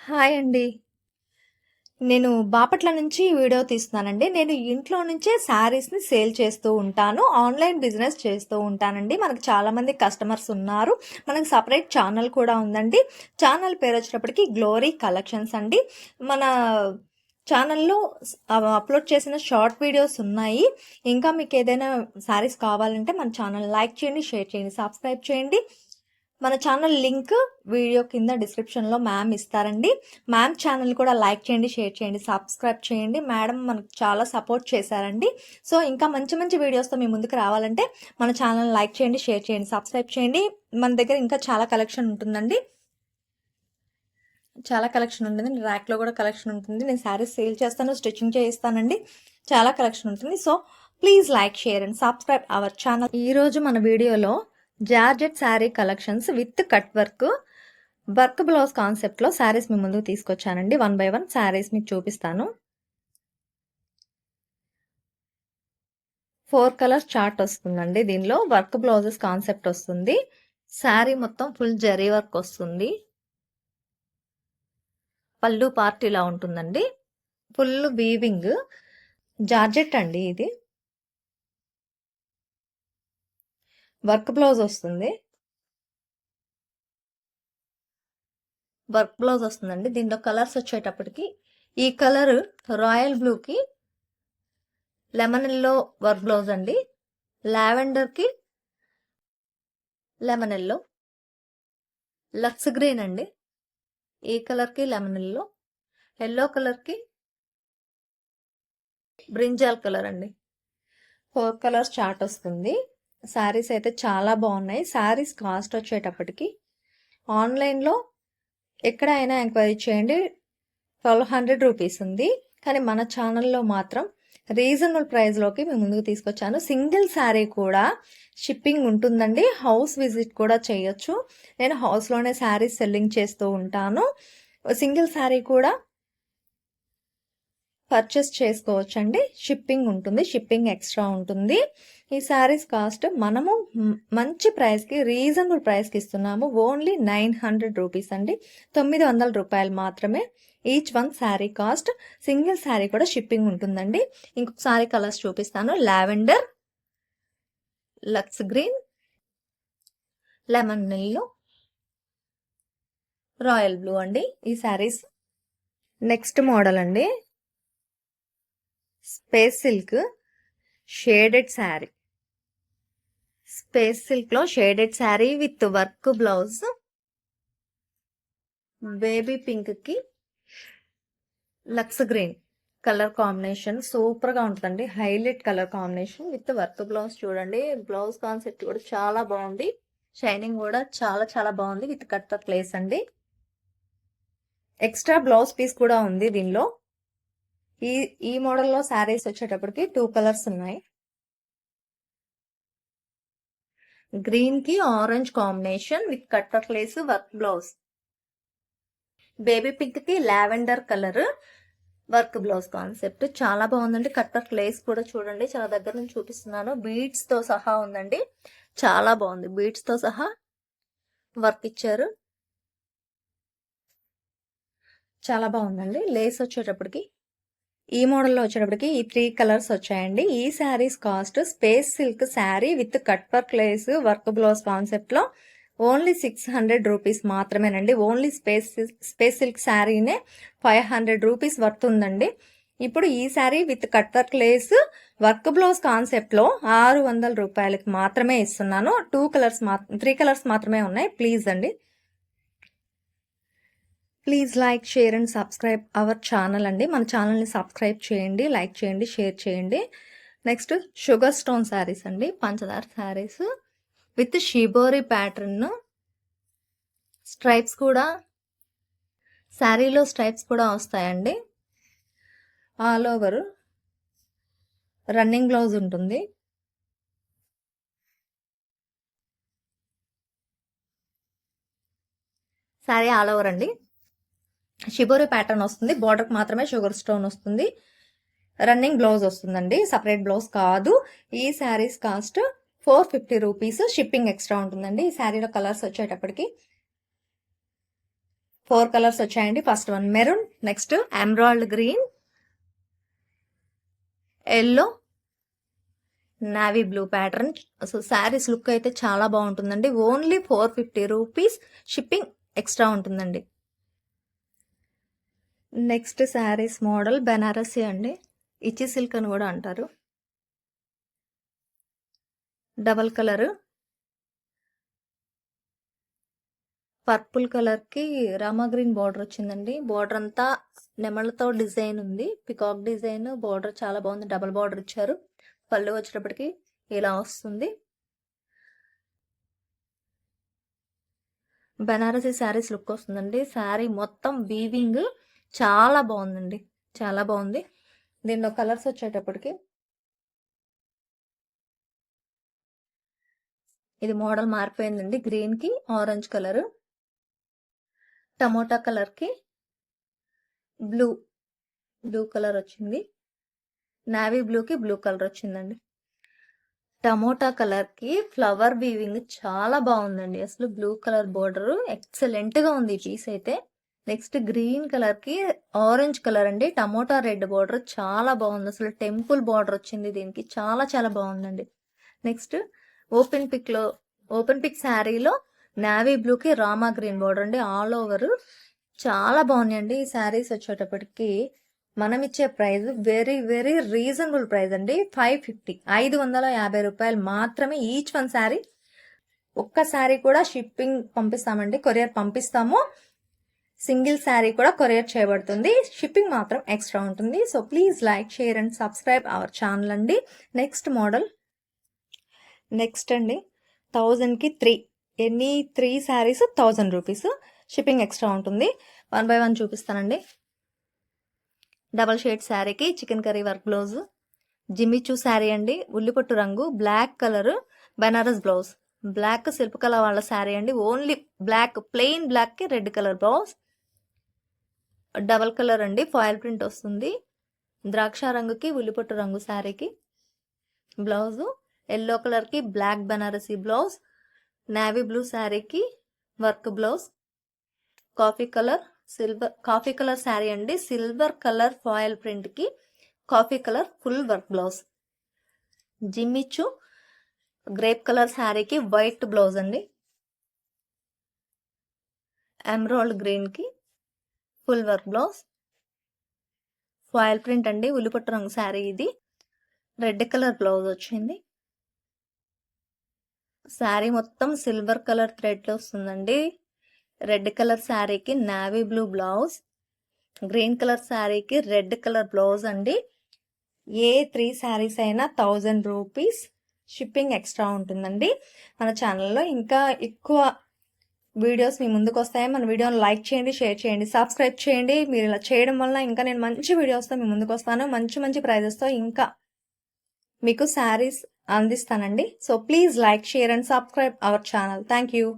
Hi అండి. నేను బాపట్ల నుంచి వీడియో తీస్తున్నానండి. నేను ఇంట్లో నుంచే శారీస్‌ని సేల్ చేస్తూ ఉంటాను. ఆన్‌లైన్ బిజినెస్ చేస్తూ ఉంటానండి. మనకు చాలామంది కస్టమర్స్ ఉన్నారు. మనకు సపరేట్ ఛానల్ కూడా ఉందండి. ఛానల్ పేరు వచ్చేటప్పటికి గ్లోరీ కలెక్షన్స్ అండి. మన ఛానల్‌లో అప్‌లోడ్ చేసిన షార్ట్ వీడియోస్ ఉన్నాయి. ఇంకా మీకు ఏదైనా శారీస్ కావాలంటే మన ఛానల్ లైక్ చేయండి, షేర్ చేయండి, సబ్స్క్రైబ్ చేయండి. మన ఛానల్ లింక్ వీడియో కింద డిస్క్రిప్షన్‌లో మ్యామ్ ఇస్తారండి. మ్యామ్ ఛానల్ కూడా లైక్ చేయండి, షేర్ చేయండి, సబ్స్క్రైబ్ చేయండి. మేడం మనకు చాలా సపోర్ట్ చేశారండి. సో, ఇంకా మంచి మంచి వీడియోస్‌తో మీ ముందుకు రావాలంటే మన ఛానల్ లైక్ చేయండి, షేర్ చేయండి, సబ్స్క్రైబ్ చేయండి. మన దగ్గర ఇంకా చాలా కలెక్షన్ ఉంటుందండి. చాలా కలెక్షన్ ఉంటుంది. ర్యాక్‌లో కూడా కలెక్షన్ ఉంటుంది. నేను శారీస్ సేల్ చేస్తాను, స్టిచ్చింగ్ చేయిస్తానండి. చాలా కలెక్షన్ ఉంటుంది. So, please like, share and subscribe our channel. ఈరోజు మన వీడియోలో georgette sari collections with cut work, work blouse కాన్సెప్ట్‌లో శారీస్ మీ ముందుకు తీసుకొచ్చానండి. వన్ బై వన్ శారీస్ మీకు చూపిస్తాను. ఫోర్ కలర్స్ చార్ట్ వస్తుందండి. దీనిలో వర్క్ బ్లౌజెస్ కాన్సెప్ట్ వస్తుంది. శారీ మొత్తం ఫుల్ జరీ వర్క్ వస్తుంది. పళ్ళు పార్ట్ ఇలా ఉంటుందండి. Full weaving. జార్జెట్ అండి ఇది. వర్క్ బ్లౌజ్ వస్తుంది. వర్క్ బ్లౌజ్ వస్తుందండి. దీంట్లో కలర్స్ వచ్చేటప్పటికి ఈ కలర్ రాయల్ బ్లూకి లెమన్ ఎల్లో వర్క్ బ్లౌజ్ అండి. లావెండర్‌కి లెమన్ ఎల్లో. లక్స్ గ్రీన్ అండి. ఈ కలర్‌కి లెమన్ ఎల్లో. ఎల్లో కలర్‌కి బ్రింజాల్ కలర్ అండి. ఫోర్ కలర్స్ చార్ట్ వస్తుంది. శారీస్ అయితే చాలా బాగున్నాయి. శారీస్ కాస్ట్ వచ్చేటప్పటికి ఆన్‌లైన్‌లో ఎక్కడైనా ఎంక్వైరీ చేయండి. 1200 రూపీస్ ఉంది. కానీ మన ఛానల్‌లో మాత్రం రీజనబుల్ ప్రైస్‌లోకి మేము ముందుకు తీసుకొచ్చాను. సింగిల్ శారీ కూడా షిప్పింగ్ ఉంటుందండి. హౌస్ విజిట్ కూడా చేయొచ్చు. నేను హౌస్‌లోనే శారీస్ సెల్లింగ్ చేస్తూ ఉంటాను. సింగిల్ శారీ కూడా పర్చేస్ చేసుకోవచ్చండి. షిప్పింగ్ ఉంటుంది. షిప్పింగ్ ఎక్స్ట్రా ఉంటుంది. ఈ శారీస్ కాస్ట్ మనము మంచి ప్రైస్‌కి రీజనబుల్ ప్రైస్‌కి ఇస్తున్నాము. ఓన్లీ 900 రూపీస్ అండి. 900 రూపాయలు మాత్రమే. Each one sari cost. Single sari కూడా షిప్పింగ్ ఉంటుందండి. ఇంకొక శారీ కలర్స్ చూపిస్తాను. Lavender, lux green, lemon yellow, royal blue అండి. ఈ శారీస్ నెక్స్ట్ మోడల్ అండి. Space silk shaded sari. Space సిల్క్‌లో shaded sari with work blouse. Baby పింక్‌కి లక్స్ గ్రీన్ కలర్ కాంబినేషన్ సూపర్‌గా ఉంటుందండి highlight colour combination with work blouse చూడండి. Blouse concept కూడా చాలా బాగుంది. షైనింగ్ కూడా చాలా చాలా బాగుంది. విత్ కట్ ప్లేస్ అండి. ఎక్స్ట్రా బ్లౌజ్ పీస్ కూడా ఉంది దీనిలో. ఈ ఈ మోడల్‌లో శారీస్ వచ్చేటప్పటికి టూ కలర్స్ ఉన్నాయి. గ్రీన్కి orange combination with cut work lace work blouse. Baby పింక్‌కి lavender colour work blouse concept చాలా బాగుందండి. కట్ లేస్ కూడా చూడండి. చాలా దగ్గర నుంచి చూపిస్తున్నాను. బీడ్స్‌తో సహా ఉందండి. చాలా బాగుంది. బీడ్స్‌తో సహా వర్క్ ఇచ్చారు. చాలా బాగుందండి. లేస్ వచ్చేటప్పటికి ఈ మోడల్‌లో వచ్చేటప్పటికి ఈ త్రీ కలర్స్ వచ్చాయండి. ఈ saris cost space silk sari with cut work lace work blouse కాన్సెప్ట్‌లో ఓన్లీ 600 రూపీస్ మాత్రమేనండి. ఓన్లీ స్పేస్ స్పేస్ సిల్క్ శారీనే 500 రూపీస్ వర్త్ ఉందండి. ఇప్పుడు ఈ sari with cut work lace work blouse కాన్సెప్ట్‌లో 600 రూపాయలకి మాత్రమే ఇస్తున్నాను. టూ కలర్స్ మా త్రీ కలర్స్ మాత్రమే ఉన్నాయి. ప్లీజ్ అండి. Please like, share and subscribe our channel అండి. మన ఛానల్‌ని సబ్స్క్రైబ్ చేయండి, లైక్ చేయండి, షేర్ చేయండి. నెక్స్ట్ షుగర్ స్టోన్ శారీస్ అండి. పంచదార saris with shibori pattern. Stripes కూడా శారీలో స్ట్రైప్స్ కూడా వస్తాయండి. ఆల్ ఓవర్ రన్నింగ్ బ్లౌజ్ ఉంటుంది. శారీ ఆల్ ఓవర్ అండి. షిబోరి ప్యాటర్న్ వస్తుంది. బార్డర్కి మాత్రమే షుగర్ స్టోన్ వస్తుంది. రన్నింగ్ బ్లౌజ్ వస్తుందండి. సపరేట్ బ్లౌజ్ కాదు. ఈ saris cost 450 rupees. Shipping extra ఉంటుందండి. ఈ శారీలో కలర్స్ వచ్చేటప్పటికి ఫోర్ కలర్స్ వచ్చాయండి first one maroon next emerald green yellow navy blue pattern so saris look అయితే చాలా బాగుంటుందండి only four fifty rupees shipping extra ఉంటుందండి నెక్స్ట్ శారీస్ మోడల్ బెనారసీ అండి. ఇచ్చి సిల్క్ అని కూడా అంటారు. Double colour. పర్పుల్ కలర్కి రామా గ్రీన్ బార్డర్ వచ్చిందండి. బార్డర్ అంతా నెమళ్ళతో డిజైన్ ఉంది. పికాక్ డిజైన్ బార్డర్ చాలా బాగుంది. డబల్ బార్డర్ ఇచ్చారు. పళ్ళు వచ్చేటప్పటికి ఇలా వస్తుంది. బెనారసీ శారీస్ లుక్ వస్తుందండి. శారీ మొత్తం వీవింగ్ చాలా బాగుందండి చాలా బాగుంది దీనిలో కలర్స్ వచ్చేటప్పటికి ఇది మోడల్ మారిపోయిందండి. గ్రీన్కి ఆరెంజ్ కలర్. టమోటా కలర్కి బ్లూ బ్లూ కలర్ వచ్చింది. నావీ బ్లూకి బ్లూ కలర్ వచ్చిందండి. టమోటా కలర్కి ఫ్లవర్ వీవింగ్ చాలా బాగుందండి అసలు బ్లూ కలర్ బోర్డర్ ఎక్సలెంట్గా ఉంది ఈ పీస్ అయితే. నెక్స్ట్ గ్రీన్ కలర్కి ఆరెంజ్ కలర్ అండి. టమోటా రెడ్ బార్డర్ చాలా బాగుంది. అసలు టెంపుల్ బార్డర్ వచ్చింది దీనికి. చాలా చాలా బాగుందండి. నెక్స్ట్ ఓపెన్ పిక్లో ఓపెన్ పిక్ శారీలో నావీ బ్లూకి రామా గ్రీన్ బార్డర్ అండి. ఆల్ ఓవర్ చాలా బాగున్నాయండి ఈ శారీస్ వచ్చేటప్పటికి. మనం ఇచ్చే price very very reasonable price అండి. ఫైవ్ ఫిఫ్టీ ఐదు వందల యాభై రూపాయలు మాత్రమే ఈచ్ వన్ శారీ. ఒక్క శారీ కూడా షిప్పింగ్ పంపిస్తామండి. కొరియర్ పంపిస్తాము. సింగిల్ శారీ కూడా కొరియర్ చేయబడుతుంది. షిప్పింగ్ మాత్రం ఎక్స్ట్రా ఉంటుంది. So please like share and subscribe our channel అండి. నెక్స్ట్ మోడల్ నెక్స్ట్ అండి. థౌజండ్కి త్రీ ఎన్ని three saris thousand rupees shipping extra ఉంటుంది. వన్ బై వన్ చూపిస్తానండి. డబల్ షేడ్ శారీకి chicken curry work blouse Jimmy Choo sari అండి. ఉల్లిపొట్టు రంగు. Black colour Banaras blouse black శిల్పకళ వాళ్ళ శారీ అండి. Only black plain బ్లాక్కి red colour blouse double colour అండి. ఫాయిల్ ప్రింట్ వస్తుంది. ద్రాక్ష రంగుకి ఉల్లిపొట్టు రంగు శారీకి బ్లౌజు. ఎల్లో కలర్కి black Banarasi blouse. Navy blue శారీకి work blouse. Coffee colour silver coffee colour sari అండి. Silver colour foil ప్రింట్కి coffee colour full work blouse. Jimmy Choo grape colour శారీకి వైట్ బ్లౌజ్ అండి. ఎమరాల్డ్ గ్రీన్కి full work blouse. Foil print అండి ఉల్లిపట్టు రంగు శారీ ఇది. Red colour blouse వచ్చింది. శారీ మొత్తం సిల్వర్ కలర్ థ్రెడ్లో వస్తుందండి. రెడ్ కలర్ శారీకి navy blue blouse. Green colour శారీకి రెడ్ కలర్ బ్లౌజ్ అండి. ఏ త్రీ శారీస్ అయినా థౌజండ్ రూపీస్ షిప్పింగ్ ఎక్స్ట్రా ఉంటుందండి. మన ఛానల్లో ఇంకా ఎక్కువ వీడియోస్ మీ ముందుకు వస్తాయి మన వీడియోని లైక్ చేయండి షేర్ చేయండి సబ్స్క్రైబ్ చేయండి. మీరు ఇలా చేయడం వల్ల ఇంకా నేను మంచి వీడియోస్తో మీ ముందుకు వస్తాను మంచి మంచి ప్రైజెస్తో ఇంకా మీకు saris అందిస్తానండి. So please like share and subscribe our channel. Thank you.